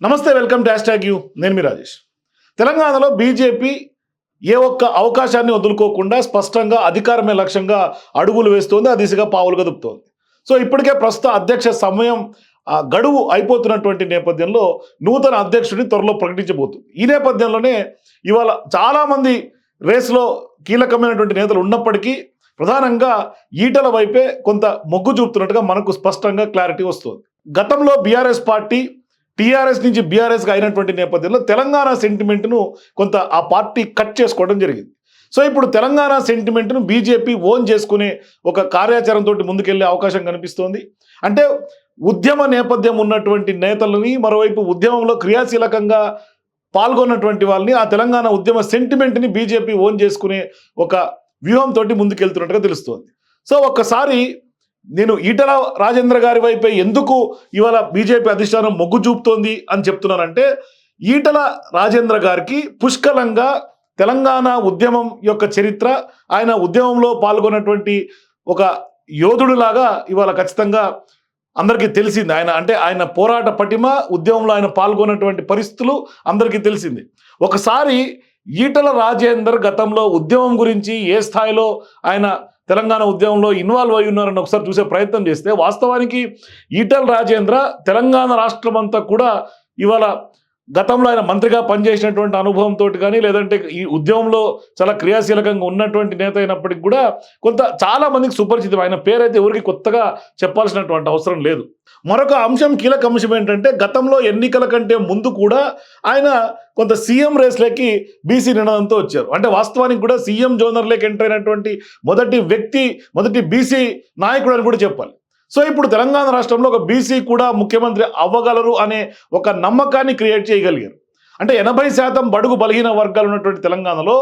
నమస్తే welcome dash tag you. నేను మీ రాజేష్. తెలంగాణలో బీజేపీ ఏ ఒక్క అవకాశాన్ని వదులుకోకుండా స్పష్టంగా అధికారమే లక్ష్యంగా అడుగులు వేస్తోంది ఆ దిశగా పావులు కదుపుతోంది సో ఇప్పటికే ప్రస్తుత అధ్యక్ష సమయం గడువు అయిపోతున్నటువంటి నేపథ్యంలో నూతన అధ్యక్షుడిని త్వరలో ప్రకటించబోతుంది. ఈ నేపథ్యంలోనే ఇవాళ చాలామంది రేస్లో కీలకమైనటువంటి నేతలు ఉన్నప్పటికీ ప్రధానంగా ఈటల వైపే కొంత మొగ్గు చూపుతున్నట్టుగా మనకు స్పష్టంగా క్లారిటీ వస్తుంది. గతంలో బీఆర్ఎస్ పార్టీ టీఆర్ఎస్ నుంచి బీఆర్ఎస్గా అయినటువంటి నేపథ్యంలో తెలంగాణ సెంటిమెంట్ను కొంత ఆ పార్టీ కట్ చేసుకోవడం జరిగింది. సో ఇప్పుడు తెలంగాణ సెంటిమెంట్ను బీజేపీ ఓన్ చేసుకునే ఒక కార్యాచరణతో ముందుకెళ్ళే అవకాశం కనిపిస్తోంది. అంటే ఉద్యమ నేపథ్యం ఉన్నటువంటి నేతలని మరోవైపు ఉద్యమంలో క్రియాశీలకంగా పాల్గొన్నటువంటి వాళ్ళని ఆ తెలంగాణ ఉద్యమ సెంటిమెంట్ని బీజేపీ ఓన్ చేసుకునే ఒక వ్యూహంతో ముందుకెళ్తున్నట్టుగా తెలుస్తోంది. సో ఒక్కసారి నేను ఈటల రాజేంద్ర గారి వైపే ఎందుకు ఇవాళ బీజేపీ అధిష్టానం మొగ్గు చూపుతోంది అని చెప్తున్నానంటే ఈటల రాజేంద్ర గారికి పుష్కలంగా తెలంగాణ ఉద్యమం యొక్క చరిత్ర ఆయన ఉద్యమంలో పాల్గొన్నటువంటి ఒక యోధుడులాగా ఇవాళ ఖచ్చితంగా అందరికీ తెలిసింది. ఆయన అంటే ఆయన పోరాట పటిమ ఉద్యమంలో ఆయన పాల్గొన్నటువంటి పరిస్థితులు అందరికీ తెలిసింది. ఒకసారి ఈటల రాజేందర్ గతంలో ఉద్యమం గురించి ఏ స్థాయిలో ఆయన తెలంగాణ ఉద్యమంలో ఇన్వాల్వ్ అయి ఉన్నారని ఒకసారి చూసే ప్రయత్నం చేస్తే వాస్తవానికి ఈటల రాజేంద్ర తెలంగాణ రాష్ట్రం అంతా కూడా ఇవాళ గతంలో ఆయన మంత్రిగా పనిచేసినటువంటి అనుభవంతో కానీ లేదంటే ఈ ఉద్యమంలో చాలా క్రియాశీలకంగా ఉన్నటువంటి నేత అయినప్పటికీ కూడా కొంత చాలా మందికి సుపరిచితం. ఆయన పేరైతే ఎవరికి కొత్తగా చెప్పాల్సినటువంటి అవసరం లేదు. మరొక అంశం కీలక అంశం ఏంటంటే గతంలో ఎన్నికల కంటే ముందు కూడా ఆయన కొంత సీఎం రేస్లోకి బీసీ నినాదంతో వచ్చారు. అంటే వాస్తవానికి కూడా సీఎం జోనర్లోకి ఎంటర్ అయినటువంటి మొదటి వ్యక్తి మొదటి బీసీ నాయకుడు అని కూడా చెప్పాలి. సో ఇప్పుడు తెలంగాణ రాష్ట్రంలో ఒక బీసీ కూడా ముఖ్యమంత్రి అవ్వగలరు అనే ఒక నమ్మకాన్ని క్రియేట్ చేయగలిగారు. అంటే ఎనభై శాతం బడుగు బలహీన వర్గాలు ఉన్నటువంటి తెలంగాణలో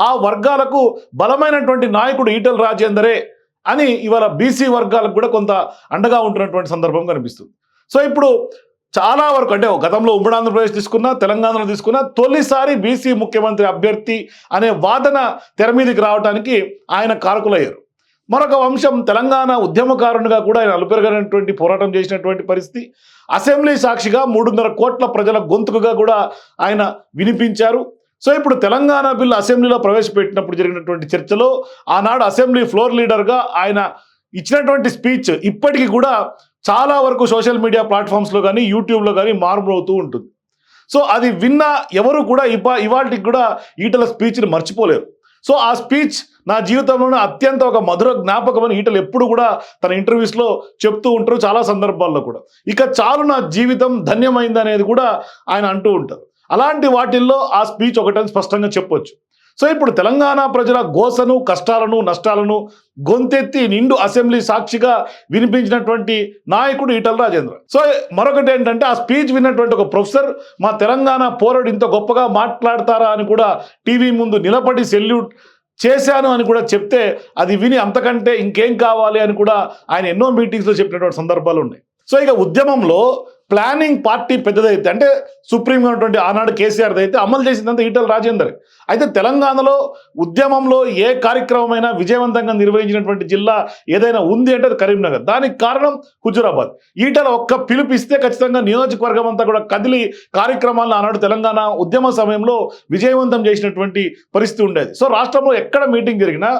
ఆ వర్గాలకు బలమైనటువంటి నాయకుడు ఈటల రాజేందరే అని ఇవాళ బీసీ వర్గాలకు కూడా కొంత అండగా ఉంటున్నటువంటి సందర్భం కనిపిస్తుంది. సో ఇప్పుడు చాలా వరకు అంటే గతంలో ఉమ్మడి ఆంధ్రప్రదేశ్ తీసుకున్నా తెలంగాణలో తీసుకున్నా తొలిసారి బీసీ ముఖ్యమంత్రి అభ్యర్థి అనే వాదన తెర మీదకి రావడానికి ఆయన కారకులయ్యారు. మరొక వంశం తెలంగాణ ఉద్యమకారునిగా కూడా ఆయన అలుపెరగనటువంటి పోరాటం చేసినటువంటి పరిస్థితి. అసెంబ్లీ సాక్షిగా మూడున్నర కోట్ల ప్రజల గొంతుకుగా కూడా ఆయన వినిపించారు. సో ఇప్పుడు తెలంగాణ బిల్లు అసెంబ్లీలో ప్రవేశపెట్టినప్పుడు జరిగినటువంటి చర్చలో ఆనాడు అసెంబ్లీ ఫ్లోర్ లీడర్గా ఆయన ఇచ్చినటువంటి స్పీచ్ ఇప్పటికీ కూడా చాలా వరకు సోషల్ మీడియా ప్లాట్ఫామ్స్లో కానీ యూట్యూబ్లో కానీ మార్పులవుతూ ఉంటుంది. సో అది విన్న ఎవరు కూడా ఇవా ఇవాటికి కూడా ఈటల స్పీచ్ని మర్చిపోలేరు. సో ఆ స్పీచ్ నా జీవితంలోనే అత్యంత ఒక మధుర జ్ఞాపకం అని ఈటలు ఎప్పుడు కూడా తన ఇంటర్వ్యూస్లో చెప్తూ ఉంటారు చాలా సందర్భాల్లో కూడా. ఇక చాలు నా జీవితం ధన్యమైంది అనేది కూడా ఆయన అంటూ ఉంటారు. అలాంటి వాటిల్లో ఆ స్పీచ్ ఒకటని స్పష్టంగా చెప్పొచ్చు. సో ఇప్పుడు తెలంగాణ ప్రజల గోసను కష్టాలను నష్టాలను గొంతెత్తి నిండు అసెంబ్లీ సాక్షిగా వినిపించినటువంటి నాయకుడు ఈటల రాజేంద్ర. సో మరొకటి ఏంటంటే ఆ స్పీచ్ విన్నటువంటి ఒక ప్రొఫెసర్ మా తెలంగాణ పోరడు ఇంత గొప్పగా మాట్లాడతారా అని కూడా టీవీ ముందు నిలబడి సెల్యూట్ చేశాను అని కూడా చెప్తే అది విని అంతకంటే ఇంకేం కావాలి అని కూడా ఆయన ఎన్నో మీటింగ్స్లో చెప్పినటువంటి సందర్భాలు ఉన్నాయి. సో ఇక ఉద్యమంలో ప్లానింగ్ పార్టీ పెద్దదైతే అంటే సుప్రీంగా ఉన్నటువంటి ఆనాడు కేసీఆర్ అయితే అమలు చేసిందంతా ఈటల రాజేందర్. అయితే తెలంగాణలో ఉద్యమంలో ఏ కార్యక్రమమైనా విజయవంతంగా నిర్వహించినటువంటి జిల్లా ఏదైనా ఉంది అంటే అది కరీంనగర్. దానికి కారణం హుజురాబాద్. ఈటల ఒక్క పిలుపిస్తే ఖచ్చితంగా నియోజకవర్గం అంతా కూడా కదిలి కార్యక్రమాలను ఆనాడు తెలంగాణ ఉద్యమ సమయంలో విజయవంతం చేసినటువంటి పరిస్థితి ఉండేది. సో రాష్ట్రంలో ఎక్కడ మీటింగ్ జరిగినా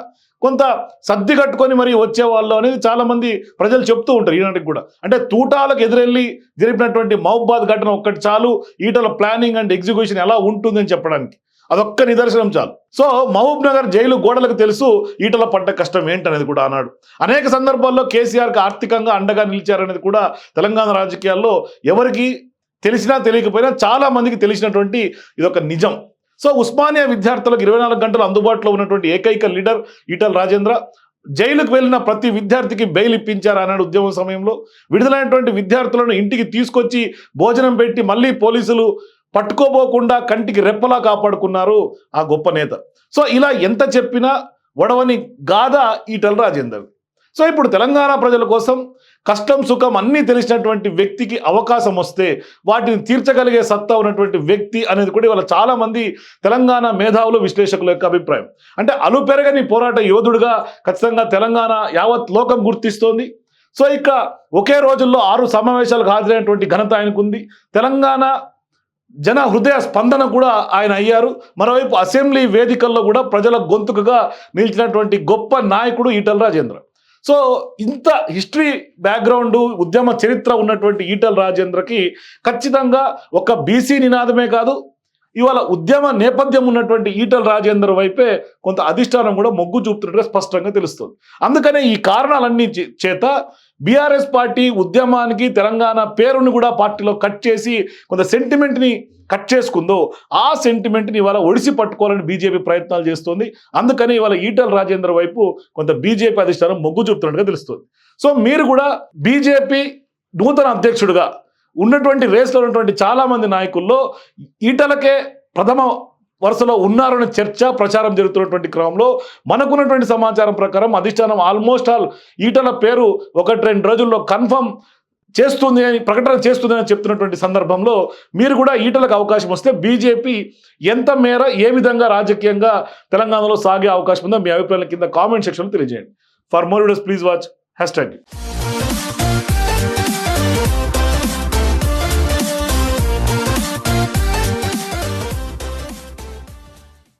కొంత సర్ది కట్టుకొని మరి వచ్చేవాళ్ళు అనేది చాలామంది ప్రజలు చెప్తూ ఉంటారు ఈనాటికి కూడా. అంటే తూటాలకు ఎదురెళ్ళి జరిపినటువంటి మహబాద్ ఘటన ఒక్కటి చాలు ఈటల ప్లానింగ్ అండ్ ఎగ్జిక్యూషన్ ఎలా ఉంటుందని చెప్పడానికి. అదొక్క నిదర్శనం చాలు. సో మహబూబ్ నగర్ జైలు గోడలకు తెలుసు ఈటల పడ్డ కష్టం ఏంటనేది కూడా అన్నాడు అనేక సందర్భాల్లో కేసీఆర్కి ఆర్థికంగా అండగా నిలిచారనేది కూడా తెలంగాణ రాజకీయాల్లో ఎవరికి తెలిసినా తెలియకపోయినా చాలా మందికి తెలిసినటువంటి ఇదొక నిజం. సో ఉస్మానియా విద్యార్థులకు ఇరవై నాలుగు గంటలు అందుబాటులో ఉన్నటువంటి ఏకైక లీడర్ ఈటల్ రాజేంద్ర జైలుకు వెళ్ళిన ప్రతి విద్యార్థికి బెయిల్ ఇప్పించారు అన్నాడు ఉద్యమం సమయంలో. విడుదలైనటువంటి విద్యార్థులను ఇంటికి తీసుకొచ్చి భోజనం పెట్టి మళ్ళీ పోలీసులు పట్టుకోబోకుండా కంటికి రెప్పలా కాపాడుకున్నారు ఆ గొప్ప నేత. సో ఇలా ఎంత చెప్పినా వడవని గాథ ఈటల రాజేందర్. సో ఇప్పుడు తెలంగాణ ప్రజల కోసం కష్టం సుఖం అన్నీ తెలిసినటువంటి వ్యక్తికి అవకాశం వస్తే వాటిని తీర్చగలిగే సత్తా ఉన్నటువంటి వ్యక్తి అనేది కూడా ఇవాళ చాలామంది తెలంగాణ మేధావులు విశ్లేషకుల యొక్క అభిప్రాయం. అంటే అలుపెరగని పోరాట యోధుడుగా ఖచ్చితంగా తెలంగాణ యావత్ లోకం గుర్తిస్తోంది. సో ఇక ఒకే రోజుల్లో ఆరు సమావేశాలకు హాజరైనటువంటి ఘనత ఆయనకుంది. తెలంగాణ జన హృదయ స్పందన కూడా ఆయన అయ్యారు. మరోవైపు అసెంబ్లీ వేదికల్లో కూడా ప్రజల గొంతుకగా నిలిచినటువంటి గొప్ప నాయకుడు ఈటల రాజేంద్ర. సో ఇంత హిస్టరీ బ్యాక్గ్రౌండ్ ఉద్యమ చరిత్ర ఉన్నటువంటి ఈటల రాజేంద్రకి ఖచ్చితంగా ఒక బీసీ నినాదమే కాదు ఇవాళ ఉద్యమ నేపథ్యం ఉన్నటువంటి ఈటల రాజేందర్ వైపే కొంత అధిష్టానం కూడా మొగ్గు చూపుతున్నట్టుగా స్పష్టంగా తెలుస్తుంది. అందుకనే ఈ కారణాలన్నీ చే- చేత బీఆర్ఎస్ పార్టీ ఉద్యమానికి తెలంగాణ పేరుని కూడా పార్టీలో కట్ చేసి కొంత సెంటిమెంట్ని కట్ చేసుకుందో ఆ సెంటిమెంట్ని ఇవాళ ఒడిసి పట్టుకోవాలని బీజేపీ ప్రయత్నాలు చేస్తుంది. అందుకని ఇవాళ ఈటల రాజేందర్ వైపు కొంత బీజేపీ అధిష్టానం మొగ్గు చూపుతున్నట్టుగా తెలుస్తుంది. సో మీరు కూడా బీజేపీ నూతన అధ్యక్షుడిగా ఉన్నటువంటి రేస్లో ఉన్నటువంటి చాలామంది నాయకుల్లో ఈటలకే ప్రథమ వరుసలో ఉన్నారని చర్చ ప్రచారం జరుగుతున్నటువంటి క్రమంలో మనకున్నటువంటి సమాచారం ప్రకారం అధిష్టానం ఆల్మోస్ట్ ఆల్ ఈటల పేరు ఒకటి రెండు రోజుల్లో కన్ఫర్మ్ చేస్తుంది అని ప్రకటన చేస్తుంది అని చెప్తున్నటువంటి సందర్భంలో మీరు కూడా ఈటలకు అవకాశం వస్తే బీజేపీ ఎంత మేర ఏ విధంగా రాజకీయంగా తెలంగాణలో సాగే అవకాశం ఉందో మీ అభిప్రాయాల కింద కామెంట్ సెక్షన్లో తెలియజేయండి. For more videos please watch hashtag